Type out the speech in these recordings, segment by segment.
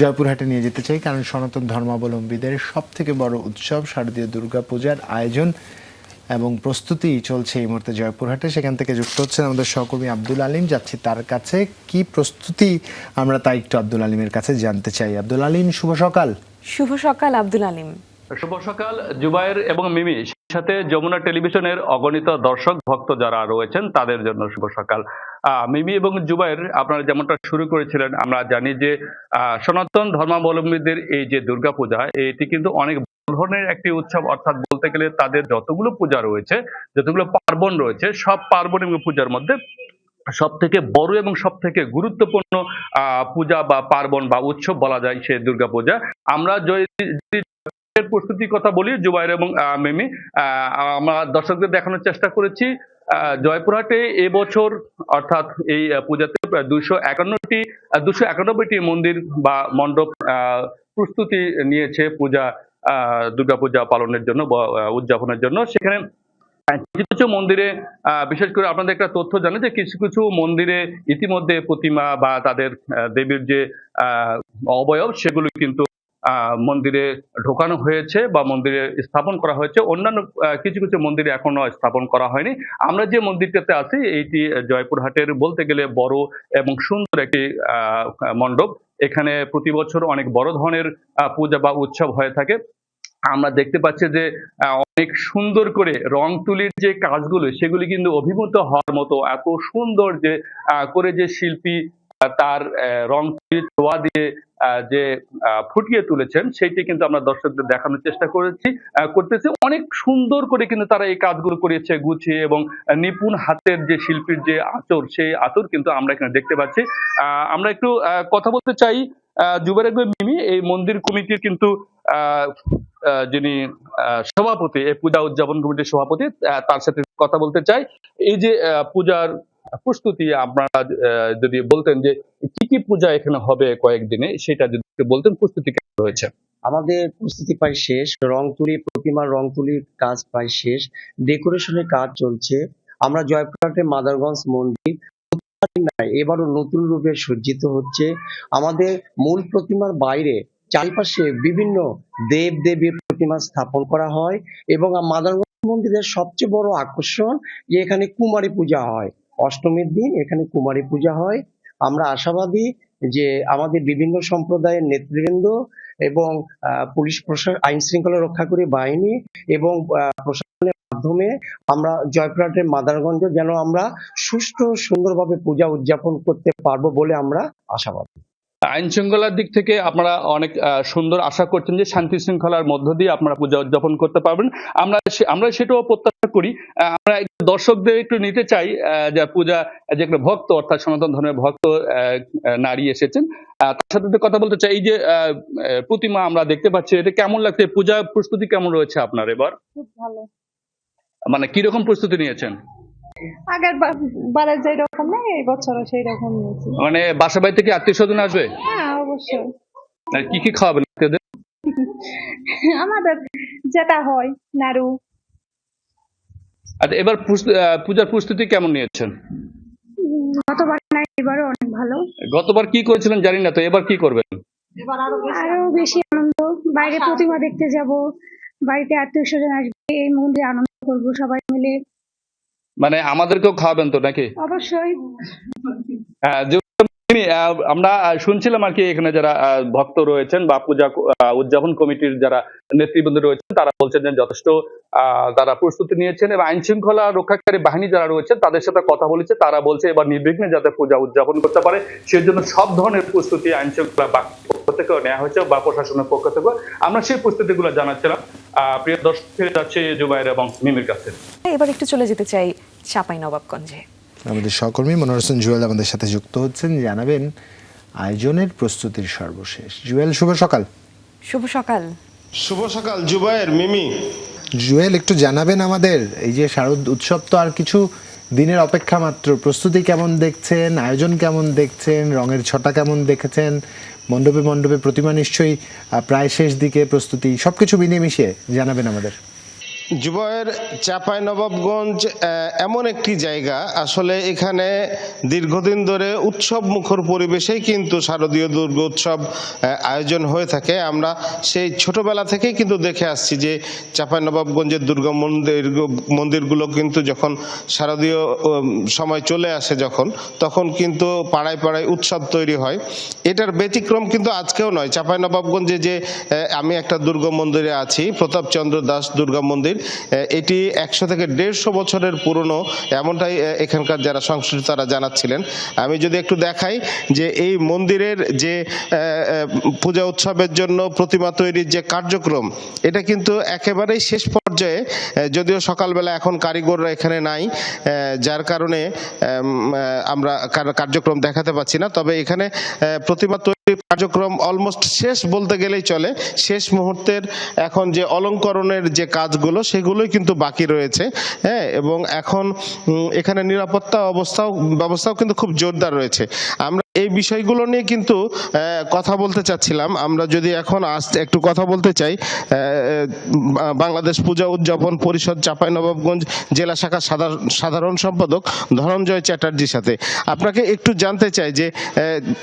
জয়পুরহাটে নিয়ে যেতে চাই কারণ সনাতন ধর্মাবলম্বীদের সব থেকে বড় উৎসব শারদীয় দুর্গা পূজার আয়োজন এবং প্রস্তুতি চলছে এই মুহূর্তে জয়পুরহাটে। সেখান থেকে যুক্ত হচ্ছেন আমাদের সহকর্মী আব্দুল আলিম। যাচ্ছি তার কাছে। কি প্রস্তুতি আমরা তাই একটু আব্দুল আলিমের কাছে জানতে চাই। আব্দুল আলিম শুভ সকাল। শুভ সকাল আব্দুল আলিম। শুভ সকাল জুবায়ের এবং মিমি। সাথে যমুনা টেলিভিশনের অগণিত দর্শক, ভক্ত যারা রয়েছেন, তাদের জন্য শুভ সকাল। মিমি এবং জুবায়ের আপনারা যেমনটা শুরু করেছিলেন, আমরা জানি যে সনাতন ধর্মাবলম্বীদের এই যে দুর্গাপূজা, এটি কিন্তু অনেক ধরনের একটি উৎসব। অর্থাৎ বলতে গেলে তাদের যতগুলো পূজা রয়েছে, যতগুলো পার্বণ রয়েছে, সব পার্বণ এবং পূজার মধ্যে সব থেকে বড় এবং সব থেকে গুরুত্বপূর্ণ পূজা বা পার্বণ বা উৎসব বলা যায় সে দুর্গাপূজা। আমরা যদি প্রস্তুতির কথা বলি জুবাইর এবং মিমি। আমরা দর্শকদের দেখানোর চেষ্টা করেছি। জয়পুরহাটে এবছর অর্থাৎ এই পূজাতে দুইশো একান্নটি দুশো একানব্বইটি মন্দির বা মণ্ডপ প্রস্তুতি নিয়েছে পূজা আহ, দুর্গাপূজা পালনের জন্য উদযাপনের জন্য। সেখানে কিছু কিছু মন্দিরে বিশেষ করে আপনাদের একটা তথ্য জানে যে কিছু কিছু মন্দিরে ইতিমধ্যে প্রতিমা বা তাদের দেবীর যে অবয়ব সেগুলো কিন্তু মন্দিরে ঢোকানো হয়েছে বা মন্দিরে স্থাপন করা হয়েছে। অন্যান্য কিছু কিছু মন্দিরে এখনও স্থাপন করা হয়নি। আমরা যে মন্দিরটাতে আছি, এইটি জয়পুরহাটের বলতে গেলে বড় এবং সুন্দর একটি মণ্ডপ। এখানে প্রতি বছর অনেক বড় ধরনের পূজা বা উৎসব হয়ে থাকে। আমরা দেখতে পাচ্ছি যে অনেক সুন্দর করে রং তুলির যে কাজগুলো, সেগুলি কিন্তু অভিভূত হওয়ার মতো এত সুন্দর যে করে যে শিল্পী তার রং ছোঁয়া দিয়ে যে ফুটিয়ে তুলেছেন সেইটি কিন্তু আমরা দর্শকদের দেখানোর চেষ্টা করেছি করতেছি। অনেক সুন্দর করে কিন্তু তারা এই কাজগুলো করেছে গুছিয়ে এবং নিপুণ হাতের যে শিল্পীর যে আচর সেই আচর কিন্তু আমরা এখানে দেখতে পাচ্ছি। আমরা একটু কথা বলতে চাই আহ, জুবাইর মিমি এই মন্দির কমিটির কিন্তু যিনি সভাপতি এই পূজা উদযাপন কমিটির সভাপতি তার সাথে কথা বলতে চাই। এই যে পূজার প্রস্তুতি আপনারা যদি বলতেন যে কি কি পূজা এখানে হবে কয়েকদিনে, সেটা যদি বলতেন প্রস্তুতি কেমন রয়েছে? আমাদের প্রস্তুতি প্রায় শেষ রং তুলি প্রতিমার রং তুলির কাজ প্রায় শেষ, ডেকোরেশনের কাজ চলছে। আমরা জয়পুরহাটের মাদারগঞ্জ মন্দির, এবারও নতুন রূপে সজ্জিত হচ্ছে। আমাদের মূল প্রতিমার বাইরে চারিপাশে বিভিন্ন দেব দেবীর প্রতিমা স্থাপন করা হয় এবং মাদারগঞ্জ মন্দিরের সবচেয়ে বড় আকর্ষণ যে এখানে কুমারী পূজা হয়। অষ্টমীর দিন এখানে কুমারী পূজা হয়। আমরা আশাবাদী যে আমাদের বিভিন্ন সম্প্রদায়ের নেতৃবৃন্দ এবং পুলিশ প্রশাসন আইন শৃঙ্খলা রক্ষা রক্ষাকারী বাহিনী এবং প্রশাসনের মাধ্যমে আমরা জয়প্রাটের মাদারগঞ্জ যেন আমরা সুষ্ঠু সুন্দরভাবে পূজা উদযাপন করতে পারব বলে আমরা আশাবাদী। আইন শৃঙ্খলার দিক থেকে আপনারা অনেক সুন্দর আশা করছেন যে শান্তি শৃঙ্খলার মধ্য দিয়ে আপনারা পূজা উদযাপন করতে পারবেন। আমরা আমরা সেটাও প্রত্যাশা করি। আমরা দর্শকদের একটু নিতে চাই যে পূজা যে একটা ভক্ত অর্থাৎ সনাতন ধর্মের ভক্ত নারী এসেছেন। তার সাথে কথা বলতে চাই এই যে প্রতিমা আমরা দেখতে পাচ্ছি এটা কেমন লাগছে? পূজা প্রস্তুতি কেমন রয়েছে আপনার এবার? খুব ভালো। মানে কীরকম প্রস্তুতি নিয়েছেন? আগের বারে যেই রকম নেই এই বছরও সেই রকম নিয়েছি। মানে বাসা বাড়ি থেকে আত্মীয় স্বজন আসবে? হ্যাঁ অবশ্যই। আর কি কি খাওয়াবেন আত্মীয়দের? আমাদের যেটা হয় নাড়ু। আচ্ছা এবার পূজার প্রস্তুতি কেমন নিয়েছেন? গতবার না এবারও অনেক ভালো। গতবার কি করেছিলেন জানি না তো এবার কি করবেন? আরও বেশি আনন্দ। বাইরে প্রতিমা দেখতে যাব। বাড়িতে আত্মীয় স্বজন আসবে এই মন্দিরে আনন্দ করব সবাই মিলে। মানে আমাদেরকেও খাওয়াবেন তো নাকি? অবশ্যই। আহ, আমরা শুনছিলাম আর কি এখানে যারা ভক্ত রয়েছেন বা পূজা উদযাপন কমিটির যারা নেতৃবৃন্দ রয়েছেন তারা বলছেন যে যথেষ্ট তারা প্রস্তুতি নিয়েছেন এবং আইন শৃঙ্খলা রক্ষাকারী বাহিনী যারা রয়েছে তাদের সাথে কথা বলেছে তারা বলছে এবার নির্বিঘ্নে যাতে পূজা উদযাপন করতে পারে সেই জন্য সব ধরনের প্রস্তুতি আইন শৃঙ্খলা পক্ষ থেকেও নেওয়া হয়েছে বা প্রশাসনের পক্ষ থেকেও। আমরা সেই প্রস্তুতিগুলো জানাচ্ছিলাম আহ, প্রিয় দর্শক ফিরে যাচ্ছে জুবাইর এবং মিমির কাছে। এবার একটু চলে যেতে চাই চাপাই নবাবগঞ্জে। আমাদের সহকর্মী মনোর হোসেন জুয়েল আমাদের সাথে যুক্ত হচ্ছেন। জানাবেন আয়োজনের প্রস্তুতির সর্বশেষ। জুয়েল শুভ সকাল। শুভ সকাল। শুভ সকাল জুবায়ের মিমি। জুয়েল একটু জানাবেন আমাদের এই যে শারদ উৎসব তো আর কিছু দিনের অপেক্ষা মাত্র। প্রস্তুতি কেমন দেখছেন? আয়োজন কেমন দেখছেন? রঙের ছটা কেমন দেখেছেন? মণ্ডপে মণ্ডপে প্রতিমা নিশ্চয়ই প্রায় শেষ দিকে প্রস্তুতি। সবকিছু মিলিয়ে মিশিয়ে জানাবেন আমাদের। জুবাইয়ের চাপাই নবাবগঞ্জ এমন একটি জায়গা। আসলে এখানে দীর্ঘদিন ধরে উৎসব মুখর পরিবেশেই কিন্তু শারদীয় দুর্গ উৎসব আয়োজন হয়ে থাকে। আমরা সেই ছোটবেলা থেকেই কিন্তু দেখে আসছি যে চাপাই নবাবগঞ্জের দুর্গা মন্দির, মন্দিরগুলো কিন্তু যখন শারদীয় সময় চলে আসে যখন, তখন কিন্তু পাড়ায় পাড়ায় উৎসব তৈরি হয়। এটার ব্যতিক্রম কিন্তু আজকেও নয়। চাপাই নবাবগঞ্জে যে আমি একটা দুর্গা মন্দিরে আছি, প্রতাপচন্দ্র দাস দুর্গা মন্দির। এটি একশো থেকে দেড়শো বছরের পুরনো, এমনটাই এখানকার যারা সংশ্লিষ্ট তারা জানাচ্ছিলেন। আমি যদি একটু দেখাই যে এই মন্দিরের যে পূজা উৎসবের জন্য প্রতিমা তৈরির যে কার্যক্রম, এটা কিন্তু একেবারেই শেষ পর্যায়ে যদিও সকালবেলা এখন কারিগররা এখানে নাই যার কারণে আমরা কার্যক্রম দেখাতে পাচ্ছি না। তবে এখানে প্রতিমা তৈরির কার্যক্রম অলমোস্ট শেষ বলতে গেলেই চলে। শেষ মুহূর্তের এখন যে অলঙ্করণের যে কাজগুলো, সেগুলোই কিন্তু বাকি রয়েছে হ্যাঁ? এবং এখন এখানে নিরাপত্তা অবস্থাও, ব্যবস্থাও কিন্তু খুব জোরদার রয়েছে। আমরা এই বিষয়গুলো নিয়ে কিন্তু কথা বলতে চাচ্ছিলাম। আমরা যদি এখন আস্তে একটু কথা বলতে চাই বাংলাদেশ পূজা উদযাপন পরিষদ চাঁপাইনবাবগঞ্জ জেলা শাখা সাধারণ সম্পাদক ধনঞ্জয় চ্যাটার্জির সাথে। আপনাকে একটু জানতে চাই যে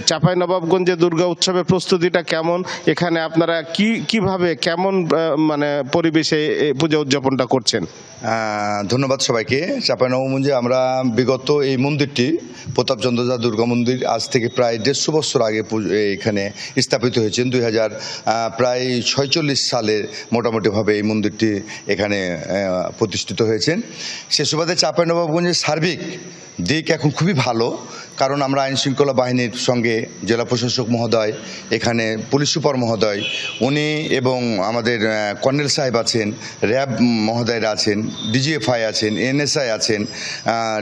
চাঁপাইনবাবগঞ্জে দুর্গা উৎসবের প্রস্তুতিটা কেমন? এখানে আপনারা কি, কীভাবে, কেমন মানে পরিবেশে পূজা উদযাপনটা করছেন? ধন্যবাদ সবাইকে। চাপানবমঞ্জে আমরা বিগত এই মন্দিরটি প্রতাপচন্দ্র যা দুর্গা মন্দির, আজ থেকে প্রায় দেড়শো বছর আগে এখানে স্থাপিত হয়েছেন দুই হাজার প্রায় ছয়চল্লিশ সালে মোটামুটিভাবে এই মন্দিরটি এখানে প্রতিষ্ঠিত হয়েছেন সে সুবাদে চাপানবাবগঞ্জের সার্বিক দিক এখন খুবই ভালো। কারণ আমরা আইন শৃঙ্খলা বাহিনীর সঙ্গে জেলা প্রশাসক মহোদয়, এখানে পুলিশ সুপার মহোদয়, উনি এবং আমাদের কর্নেল সাহেব আছেন, র্যাব মহোদয়রা আছেন, ডিজিএফআই আছেন, এনএসআই আছেন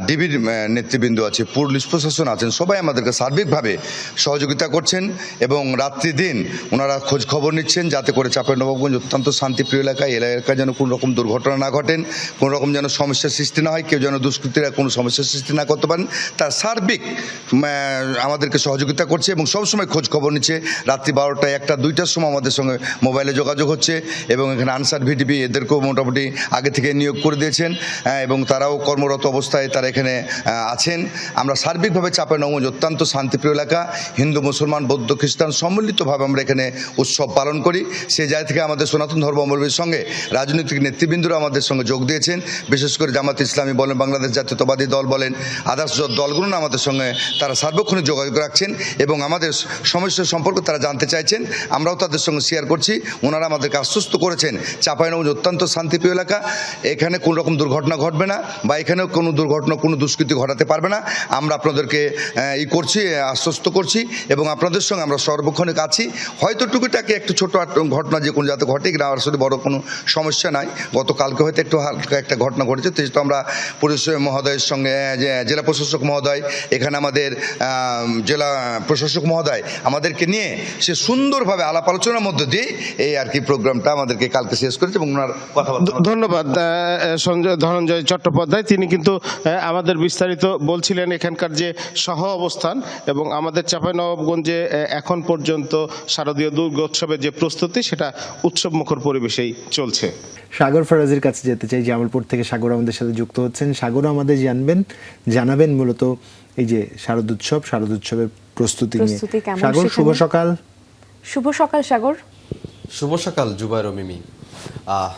ডিবির নেতৃবৃন্দ আছে, পুলিশ প্রশাসন আছেন, সবাই আমাদেরকে সার্বিকভাবে সহযোগিতা করছেন এবং রাত্রি দিন ওনারা খোঁজ খবর নিচ্ছেন যাতে করে চাপের নবাবগঞ্জ অত্যন্ত শান্তিপ্রিয় এলাকা এলাকায় যেন কোনো রকম দুর্ঘটনা না ঘটেন কোনো রকম যেন সমস্যার সৃষ্টি না হয়, কেউ যেন দুষ্কৃতীরা কোনো সমস্যার সৃষ্টি না করতে পারেন। তার সার্বিক আমাদেরকে সহযোগিতা করছে এবং সবসময় খোঁজ খবর নিচ্ছে। রাত্রি বারোটায় একটা, দুইটার সময় আমাদের সঙ্গে মোবাইলে যোগাযোগ হচ্ছে এবং এখানে আনসার ভিডিপি এদেরকেও মোটামুটি আগে থেকে নিয়োগ করে দিয়েছেন এবং তারাও কর্মরত অবস্থায় তারা এখানে আছেন। আমরা সার্বিকভাবে চাপে নগঞ্জ অত্যন্ত শান্তিপ্রিয় এলাকা। হিন্দু, মুসলমান, বৌদ্ধ, খ্রিস্টান সম্মিলিতভাবে আমরা এখানে উৎসব পালন করি। সেই জায়গা থেকে আমাদের সনাতন ধর্মাবলম্বীর সঙ্গে রাজনৈতিক নেতৃবৃন্দরা আমাদের সঙ্গে যোগ দিয়েছেন। বিশেষ করে জামাত ইসলামী বলেন, বাংলাদেশ জাতীয়তাবাদী দল বলেন আদার্স দলগুলো আমাদের সঙ্গে তারা সার্বক্ষণিক যোগাযোগ রাখছেন এবং আমাদের সমস্যা সম্পর্কে তারা জানতে চাইছেন। আমরাও তাদের সঙ্গে শেয়ার করছি। ওনারা আমাদেরকে আশ্বস্ত করেছেন, চাঁপাইনগঞ্জ অত্যন্ত শান্তিপ্রিয় এলাকা। এখানে কোনো রকম দুর্ঘটনা ঘটবে না বা এখানেও কোনো দুর্ঘটনা, কোনো দুষ্কৃতি ঘটাতে পারবে না। আমরা আপনাদেরকে ই করছি, আশ্বস্ত করছি এবং আপনাদের সঙ্গে আমরা সর্বক্ষণিক আছি। হয়তো টুকিটাকি একটু ছোট ঘটনা যে কোনো যাতে ঘটে কিনা আসলে বড় কোনো সমস্যা নাই। গতকালকে হয়তো একটু হালকা একটা ঘটনা ঘটেছে, তো আমরা পুলিশ মহোদয়ের সঙ্গে জেলা প্রশাসক মহোদয়, এখানে আমাদের জেলা প্রশাসক মহোদয় আমাদেরকে নিয়ে সে সুন্দরভাবে আলাপ আলোচনার মধ্য দিয়ে এই আর কি প্রোগ্রামটা আমাদেরকে কালকে শেষ করেছে এবং ওনার কথা ধন্যবাদ সঞ্জয় ধনঞ্জয় চট্টোপাধ্যায়। তিনি কিন্তু আমাদের বিস্তারিত বলছিলেন এখানকার যে সহ অবস্থান এবং আমাদের চাঁপাইনবাবগঞ্জে এখন পর্যন্ত শারদীয় দুর্গোৎসবের যে প্রস্তুতি সেটা উৎসব মুখর পরিবেশেই চলছে। সাগর ফরাজির কাছে যেতে চাই জামালপুর থেকে সাগর আমাদের সাথে যুক্ত হচ্ছেন। সাগর আমাদের জানবেন জানাবেন মূলত এই যে শারদ উৎসব শারদ উৎসবের প্রস্তুতি নিয়ে। সাগর শুভ সকাল। শুভ সকাল সাগর। শুভ সকাল জুবাইর মিমি। আহ,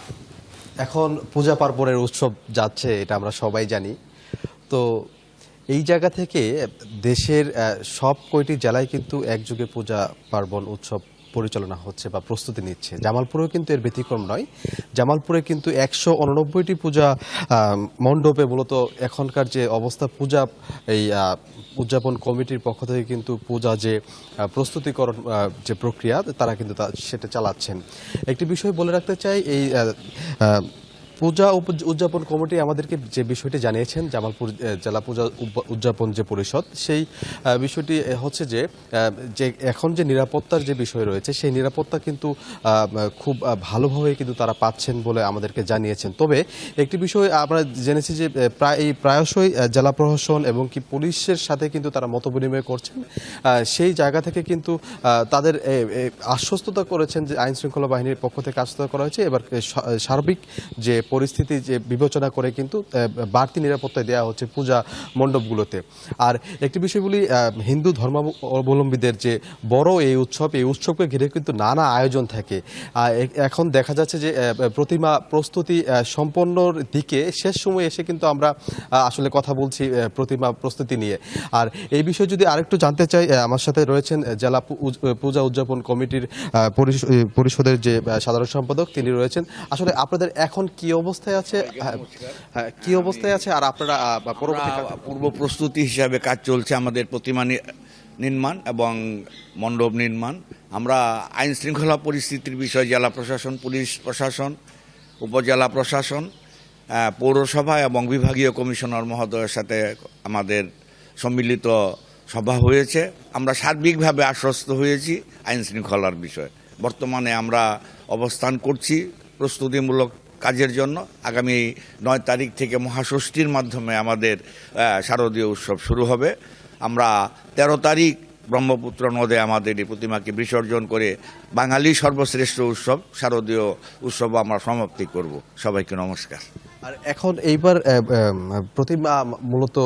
এখন পূজা পার্বণের উৎসব যাচ্ছে এটা আমরা সবাই জানি। তো এই জায়গা থেকে দেশের আহ, সব কয়টি জেলায় কিন্তু একযুগে পূজা পার্বণ উৎসব পরিচালনা হচ্ছে বা প্রস্তুতি নিচ্ছে। জামালপুরেও কিন্তু এর ব্যতিক্রম নয়। জামালপুরে কিন্তু একশো উননব্বইটি পূজা মণ্ডপে মূলত এখনকার যে অবস্থা, পূজা, এই উদযাপন কমিটির পক্ষ থেকে কিন্তু পূজা যে প্রস্তুতিকরণ যে প্রক্রিয়া, তারা কিন্তু তা- সেটা চালাচ্ছেন। একটি বিষয় বলে রাখতে চাই, এই পূজা উদযাপন কমিটি আমাদেরকে যে বিষয়টি জানিয়েছেন, জামালপুর জেলা পূজা উদযাপন যে পরিষদ, সেই বিষয়টি হচ্ছে যে যে এখন যে নিরাপত্তার যে বিষয় রয়েছে, সেই নিরাপত্তা কিন্তু খুব ভালোভাবে কিন্তু তারা পাচ্ছেন বলে আমাদেরকে জানিয়েছেন। তবে একটি বিষয় আমরা জেনেছি যে প্রায়, এই প্রায়শই জেলা প্রশাসন এবং কি পুলিশের সাথে কিন্তু তারা মত বিনিময় করছেন। সেই জায়গা থেকে কিন্তু তাদের আশ্বস্ততা করেছেন যে আইন শৃঙ্খলা বাহিনীর পক্ষ থেকে আশ্বস্ত করা হয়েছে। এবার সার্বিক যে পরিস্থিতি যে বিবেচনা করে কিন্তু বাড়তি নিরাপত্তায় দেওয়া হচ্ছে পূজা মণ্ডপগুলোতে। আর একটি বিষয় বলি হিন্দু ধর্মাবলম্বীদের যে বড় এই উৎসব, এই উৎসবকে ঘিরে কিন্তু নানা আয়োজন থাকে। এখন দেখা যাচ্ছে যে প্রতিমা প্রস্তুতি সম্পন্নর দিকে শেষ সময় এসে কিন্তু আমরা আসলে কথা বলছি প্রতিমা প্রস্তুতি নিয়ে। আর এই বিষয়ে যদি আরেকটু জানতে চাই আমার সাথে রয়েছেন জেলা পূজা উদযাপন কমিটির পরিষদের যে সাধারণ সম্পাদক, তিনি রয়েছেন। আসলে আপনাদের এখন কি অবস্থায় আছে হ্যাঁ, হ্যাঁ, কি অবস্থায় আছে আর আপনারা পরবর্তী পূর্ব প্রস্তুতি হিসাবে কাজ চলছে আমাদের প্রতিমা নির্মাণ এবং মণ্ডপ নির্মাণ। আমরা আইন শৃঙ্খলা পরিস্থিতির বিষয়ে জেলা প্রশাসন পুলিশ প্রশাসন উপজেলা প্রশাসন পৌরসভা এবং বিভাগীয় কমিশনার মহোদয়ের সাথে আমাদের সম্মিলিত সভা হয়েছে। আমরা সার্বিকভাবে আশ্বস্ত হয়েছি আইন শৃঙ্খলার বিষয়ে। বর্তমানে আমরা অবস্থান করছি প্রস্তুতিমূলক কাজের জন্য। আগামী নয় তারিখ থেকে মহাষষ্ঠীর মাধ্যমে আমাদের শারদীয় উৎসব শুরু হবে। আমরা তেরো তারিখ ব্রহ্মপুত্র নদে আমাদের এই প্রতিমাকে বিসর্জন করে বাঙালি সর্বশ্রেষ্ঠ উৎসব শারদীয় উৎসব আমরা সমাপ্তি করব। সবাইকে নমস্কার। আর এখন এইবার প্রতিমা মূলত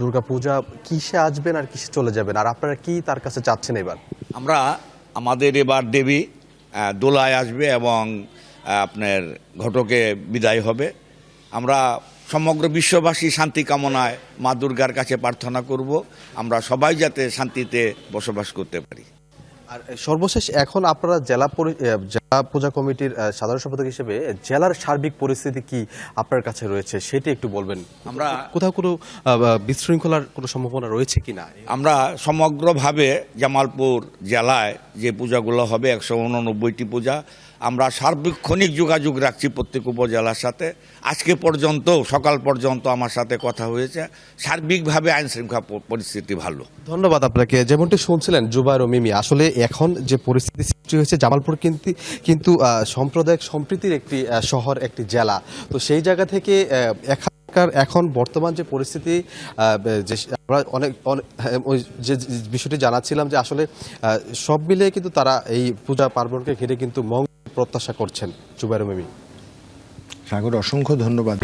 দুর্গাপূজা কিসে আসবেন আর কিসে চলে যাবেন? আর আপনারা কি তার কাছে চাচ্ছেন এবার? আমরা আমাদের এবার দেবী দোলায় আসবে এবং আপনার ঘটকে বিদায় হবে। আমরা সমগ্র বিশ্ববাসী শান্তি কামনায় মা দুর্গার কাছে প্রার্থনা করব। আমরা সবাই যাতে শান্তিতে বসবাস করতে পারি। আর সর্বশেষ এখন আপনারা জেলা পূজা কমিটির সাধারণ সম্পাদক হিসেবে জেলার সার্বিক পরিস্থিতি কি আপনার কাছে রয়েছে সেটি একটু বলবেন? আমরা কোথাও কোনো বিশৃঙ্খলার কোনো সম্ভাবনা রয়েছে কিনা? আমরা সমগ্রভাবে জামালপুর জেলায় যে পূজাগুলো হবে একশো উননব্বইটি পূজা আমরা সার্বক্ষণিক যোগাযোগ রাখছি প্রত্যেক উপজেলার সাথে। আজকে পর্যন্ত সকাল পর্যন্ত আমার সাথে কথা হয়েছে। সার্বিকভাবে আইন শৃঙ্খলা পরিস্থিতি ভালো। ধন্যবাদ আপনাকে। যেমনটি শুনছিলেন জুবাইর ও মিমি আসলে এখন যে পরিস্থিতি হয়েছে জামালপুর কিন্তু কিন্তু সাম্প্রদায়িক সম্প্রীতির একটি শহর একটি জেলা। তো সেই জায়গা থেকে এখানকার এখন বর্তমান যে পরিস্থিতি যে আমরা অনেক হ্যাঁ, ওই যে বিষয়টি জানাচ্ছিলাম যে আসলে সব মিলিয়ে কিন্তু তারা এই পূজা পার্বণকে ঘিরে কিন্তু মঙ্গল প্রত্যাশা করছেন। জুবাইর মিমি। সাগর অসংখ্য ধন্যবাদ।